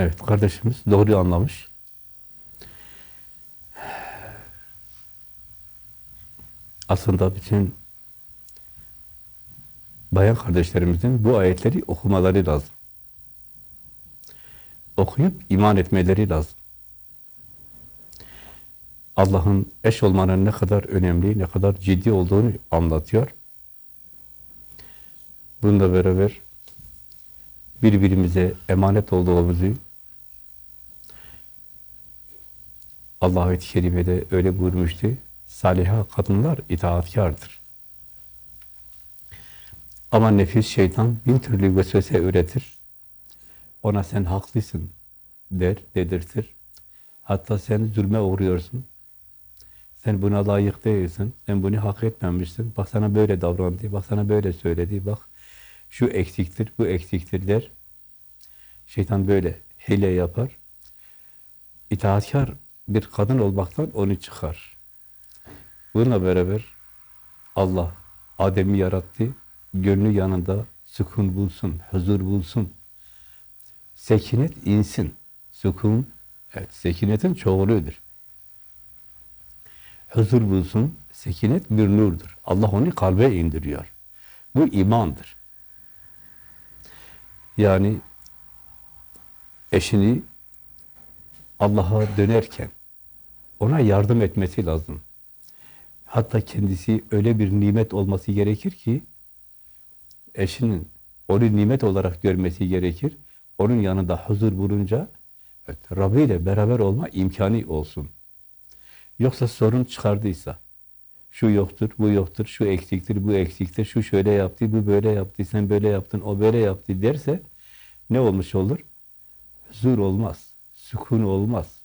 Evet, kardeşimiz doğru anlamış. Aslında bütün bayan kardeşlerimizin bu ayetleri okumaları lazım. Okuyup iman etmeleri lazım. Allah'ın eş olmanın ne kadar önemli, ne kadar ciddi olduğunu anlatıyor. Bununla beraber birbirimize emanet olduğumuzu Allah ayet-i kerimede öyle buyurmuştu. Saliha kadınlar itaatkardır. Ama nefis şeytan bin türlü vesvese üretir. Ona sen haklısın der, dedirtir. Hatta sen zulme uğruyorsun. Sen buna layık değilsin. Sen bunu hak etmemişsin. Bak sana böyle davrandı. Bak sana böyle söyledi. Bak şu eksiktir, bu eksiktir der. Şeytan böyle hile yapar. İtaatkar bir kadın olmaktan onu çıkar. Bununla beraber Allah Adem'i yarattı. Gönlü yanında sükun bulsun, huzur bulsun. Sekinet insin. Sükun, evet, sekinetin çoğuludur. Huzur bulsun, sekinet bir nurdur. Allah onu kalbe indiriyor. Bu imandır. Yani eşini Allah'a dönerken ona yardım etmesi lazım. Hatta kendisi öyle bir nimet olması gerekir ki eşinin onu nimet olarak görmesi gerekir. Onun yanında huzur bulunca evet, Rabbi ile beraber olma imkanı olsun. Yoksa sorun çıkardıysa şu yoktur, bu yoktur, şu eksiktir, bu eksiktir, şu şöyle yaptı, bu böyle yaptı, sen böyle yaptın, o böyle yaptı derse ne olmuş olur? Huzur olmaz, sükun olmaz,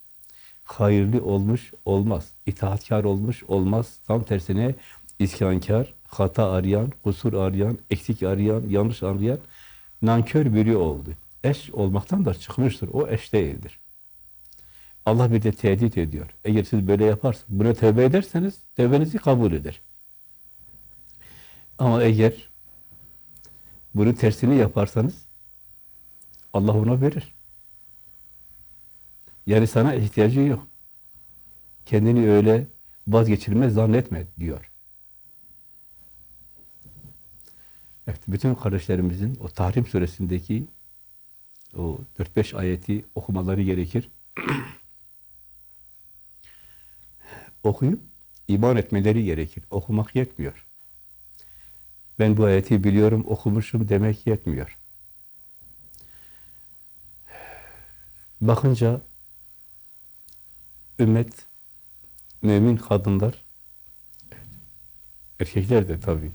hayırlı olmuş olmaz, itaatkar olmuş olmaz. Tam tersine isyankar, hata arayan, kusur arayan, eksik arayan, yanlış arayan, nankör biri oldu. Eş olmaktan da çıkmıştır. O eş değildir. Allah bir de tehdit ediyor. Eğer siz böyle yaparsanız, buna tövbe ederseniz tövbenizi kabul eder. Ama eğer bunun tersini yaparsanız Allah ona verir. Yani sana ihtiyacı yok. Kendini öyle vazgeçilmez zannetme diyor. Evet, bütün kardeşlerimizin o Tahrim suresindeki o 4-5 ayeti okumaları gerekir. Okuyup iman etmeleri gerekir. Okumak yetmiyor. Ben bu ayeti biliyorum, okumuşum demek yetmiyor. Bakınca ümmet, mümin kadınlar, erkekler de tabii,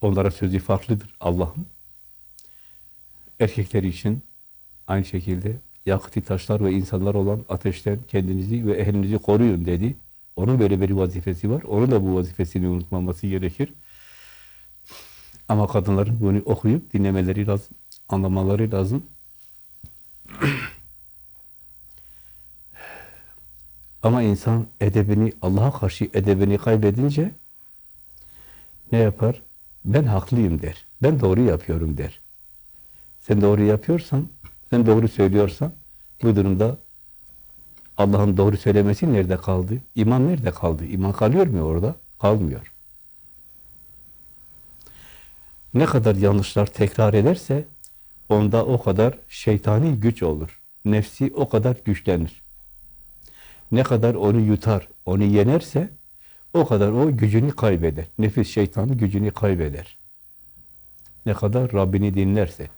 onlara sözü farklıdır Allah'ın. Erkekler için aynı şekilde yakıtı taşlar ve insanlar olan ateşten kendinizi ve ehlinizi koruyun dedi. Onun böyle bir vazifesi var. Onun da bu vazifesini unutmaması gerekir. Ama kadınların bunu okuyup dinlemeleri lazım, anlamaları lazım. Ama insan edebini, Allah'a karşı edebini kaybedince ne yapar? Ben haklıyım der. Ben doğru yapıyorum der. Sen doğru yapıyorsan, sen doğru söylüyorsan bu durumda Allah'ın doğru söylemesi nerede kaldı? İman nerede kaldı? İman kalıyor mu orada? Kalmıyor. Ne kadar yanlışlar tekrar ederse onda o kadar şeytani güç olur. Nefsi o kadar güçlenir. Ne kadar onu yutar, onu yenerse o kadar o gücünü kaybeder. Nefis şeytanı gücünü kaybeder. Ne kadar Rabbini dinlerse,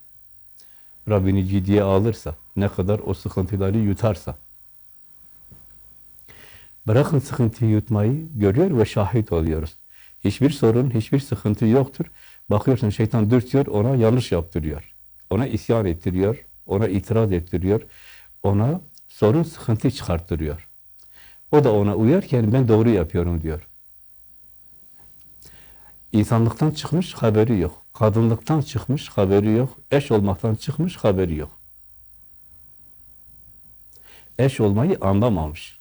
Rabbini ciddiye alırsa, ne kadar o sıkıntıları yutarsa. Bırakın sıkıntıyı yutmayı görüyor ve şahit oluyoruz. Hiçbir sorun, hiçbir sıkıntı yoktur. Bakıyorsun şeytan dürtüyor, ona yanlış yaptırıyor. Ona isyan ettiriyor, ona itiraz ettiriyor, ona sorun, sıkıntı çıkarttırıyor. O da ona uyarken ben doğru yapıyorum diyor. İnsanlıktan çıkmış haberi yok. Kadınlıktan çıkmış haberi yok. Eş olmaktan çıkmış haberi yok. Eş olmayı anlamamış.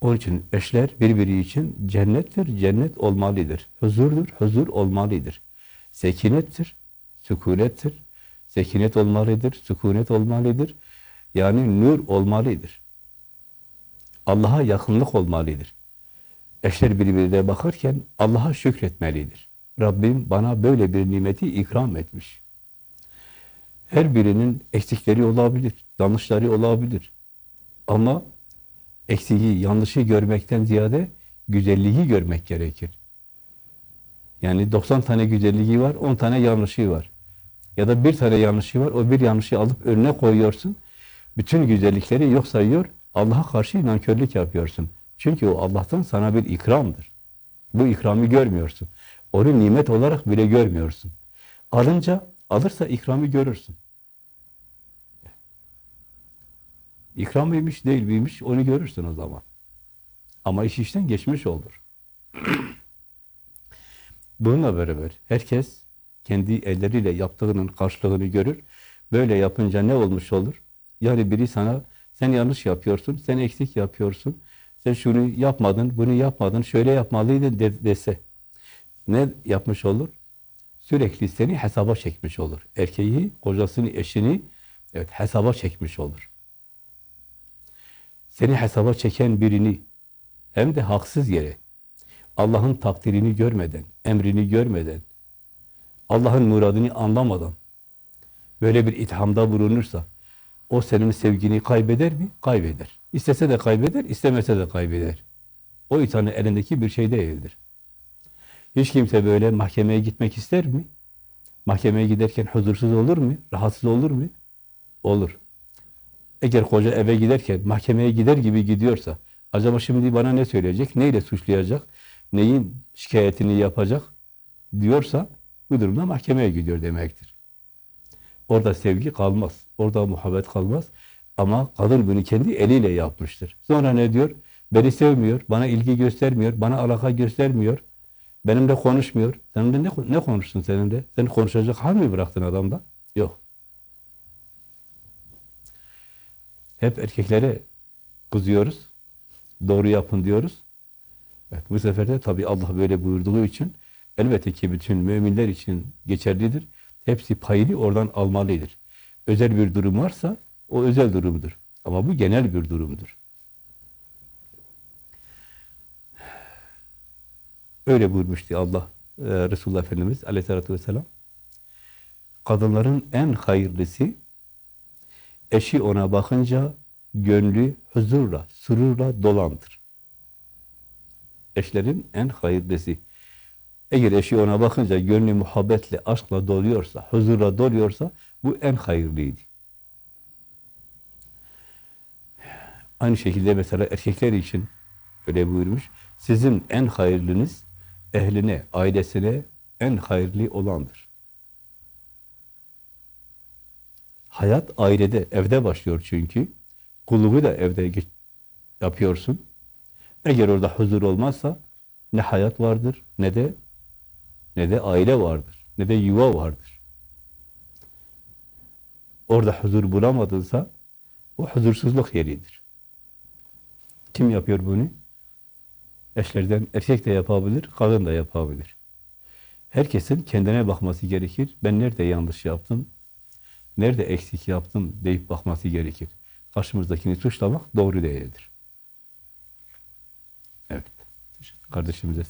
Onun için eşler birbiri için cennettir, cennet olmalıdır. Huzurdur, huzur olmalıdır. Sekinettir, sükunettir. Sekinet olmalıdır, sükunet olmalıdır. Yani nur olmalıdır. Allah'a yakınlık olmalıdır. Eşler birbirine bakarken Allah'a şükretmelidir. Rabbim bana böyle bir nimeti ikram etmiş. Her birinin eksikleri olabilir, yanlışları olabilir. Ama eksiği, yanlışı görmekten ziyade güzelliği görmek gerekir. Yani 90 tane güzelliği var, 10 tane yanlışı var. Ya da bir tane yanlışı var, o bir yanlışı alıp önüne koyuyorsun. Bütün güzellikleri yok sayıyor, Allah'a karşı nankörlük yapıyorsun. Çünkü o Allah'tan sana bir ikramdır. Bu ikramı görmüyorsun. Onu nimet olarak bile görmüyorsun. Alınca, alırsa ikramı görürsün. İkram mıymış, değil miymiş onu görürsün o zaman. Ama iş işten geçmiş olur. Bununla beraber herkes kendi elleriyle yaptığının karşılığını görür. Böyle yapınca ne olmuş olur? Yani biri sana sen yanlış yapıyorsun, sen eksik yapıyorsun, sen şunu yapmadın, bunu yapmadın, şöyle yapmalıydın de- dese ne yapmış olur? Sürekli seni hesaba çekmiş olur. Erkeği, kocasını, eşini evet hesaba çekmiş olur. Seni hesaba çeken birini hem de haksız yere Allah'ın takdirini görmeden, emrini görmeden, Allah'ın muradını anlamadan böyle bir ithamda bulunursa o senin sevgini kaybeder mi? Kaybeder. İstese de kaybeder, istemese de kaybeder. O insanın elindeki bir şey değildir. Hiç kimse böyle mahkemeye gitmek ister mi? Mahkemeye giderken huzursuz olur mu? Rahatsız olur mu? Olur. Eğer koca eve giderken mahkemeye gider gibi gidiyorsa, acaba şimdi bana ne söyleyecek, neyle suçlayacak, neyin şikayetini yapacak diyorsa, bu durumda mahkemeye gidiyor demektir. Orada sevgi kalmaz, orada muhabbet kalmaz. Ama kadın bunu kendi eliyle yapmıştır. Sonra ne diyor? Beni sevmiyor, bana ilgi göstermiyor, bana alaka göstermiyor, benimle konuşmuyor. Seninle ne, ne konuşsun seninle? Seni konuşacak hal mi bıraktın adamda? Yok. Hep erkeklere kızıyoruz. Doğru yapın diyoruz. Evet, bu sefer de tabii Allah böyle buyurduğu için elbette ki bütün müminler için geçerlidir. Hepsi payını oradan almalıdır. Özel bir durum varsa o özel durumdur. Ama bu genel bir durumdur. Öyle buyurmuştu Allah, e, Resulullah Efendimiz aleyhissalatü vesselam. Kadınların en hayırlısı eşi ona bakınca gönlü huzurla, sururla dolandır. Eşlerin en hayırlısı. Eğer eşi ona bakınca gönlü muhabbetle, aşkla doluyorsa, huzurla doluyorsa bu en hayırlıydı. Aynı şekilde mesela erkekler için öyle buyurmuş. Sizin en hayırlınız ehline, ailesine en hayırlı olandır. Hayat ailede, evde başlıyor çünkü. Kulluğu da evde yapıyorsun. Eğer orada huzur olmazsa ne hayat vardır, ne de ne de aile vardır, ne de yuva vardır. Orada huzur bulamadınsa o huzursuzluk yeridir. Kim yapıyor bunu? Eşlerden erkek de yapabilir, kadın da yapabilir. Herkesin kendine bakması gerekir. Ben nerede yanlış yaptım, nerede eksik yaptım deyip bakması gerekir. Karşımızdakini suçlamak doğru değildir. Evet. Kardeşimize